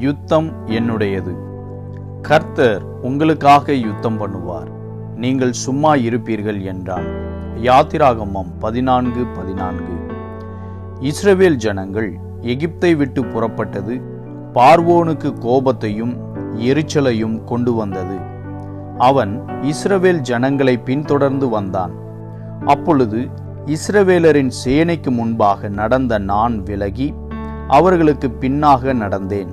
யுத்தம் என்னுடையது. கர்த்தர் உங்களுக்காக யுத்தம் பண்ணுவார். நீங்கள் சும்மா இருப்பீர்கள் என்றான். யாத்திராகமம் பதினான்கு பதினான்கு. இஸ்ரவேல் ஜனங்கள் எகிப்தை விட்டு புறப்பட்டது. பார்வோனுக்கு கோபத்தையும் எரிச்சலையும் கொண்டு வந்தது. அவன் இஸ்ரவேல் ஜனங்களை பின்தொடர்ந்து வந்தான். அப்பொழுது இஸ்ரவேலரின் சேனைக்கு முன்பாக நடந்த நான் விலகி அவர்களுக்கு பின்னாக நடந்தேன்.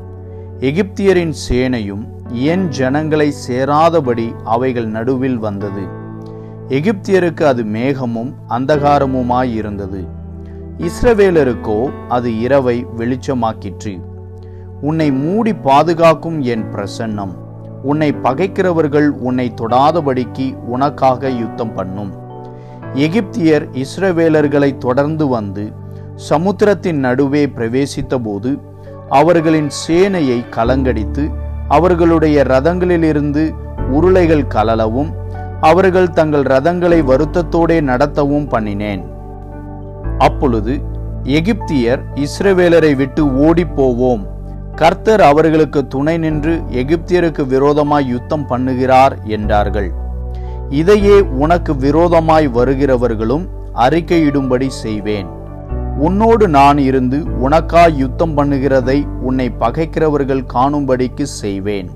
எகிப்தியரின் சேனையும் என் ஜனங்களை சேராதபடி அவைகள் நடுவில் வந்தது. எகிப்தியருக்கு அது மேகமும் அந்தகாரமுமாயிருந்தது. இஸ்ரவேலருக்கோ அது இரவை வெளிச்சமாக்கிற்று. உன்னை மூடி பாதுகாக்கும் என் பிரசன்னம். உன்னை பகைக்கிறவர்கள் உன்னை தொடாதபடிக்கு உனக்காக யுத்தம் பண்ணும். எகிப்தியர் இஸ்ரவேலர்களை தொடர்ந்து வந்து சமுத்திரத்தின் நடுவே பிரவேசித்தபோது அவர்களின் சேனையை கலங்கடித்து அவர்களுடைய ரதங்களிலிருந்து உருளைகள் கலலவும் அவர்கள் தங்கள் ரதங்களை வருத்தத்தோடே நடத்தவும் பண்ணினேன். அப்பொழுது எகிப்தியர் இஸ்ரவேலரை விட்டு ஓடிப்போவோம். கர்த்தர் அவர்களுக்கு துணை நின்று எகிப்தியருக்கு விரோதமாய் யுத்தம் பண்ணுகிறார் என்றார்கள். இதையே உனக்கு விரோதமாய் வருகிறவர்களும் அறிக்கையிடும்படி செய்வேன். உன்னோடு நான் இருந்து உனக்காய் யுத்தம் பண்ணுகிறதை உன்னை பகைக்கிறவர்கள் காணும்படிக்கு செய்வேன்.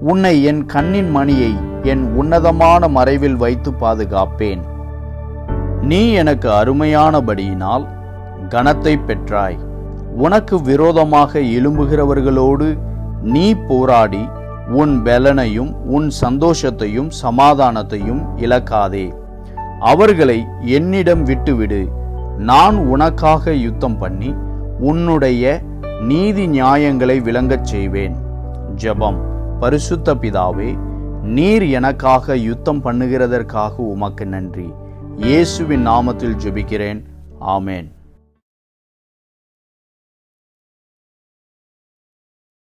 உன்னை என் கண்ணின் மணியை என் உன்னதமான மறைவில் வைத்து பாதுகாப்பேன். நீ எனக்கு அருமையானபடியினால் கனத்தை பெற்றாய். உனக்கு விரோதமாக எழும்புகிறவர்களோடு நீ போராடி உன் பலனையும் உன் சந்தோஷத்தையும் சமாதானத்தையும் இழக்காதே. அவர்களை என்னிடம் விட்டுவிடு. நான் உனக்காக யுத்தம் பண்ணி உன்னுடைய நீதி நியாயங்களை விளங்கச் செய்வேன். ஜெபம். பரிசுத்த பிதாவே நீர் எனக்காக யுத்தம் பண்ணுகிறதற்காக உமக்கு நன்றி. இயேசுவின் நாமத்தில் ஜெபிக்கிறேன். ஆமேன்.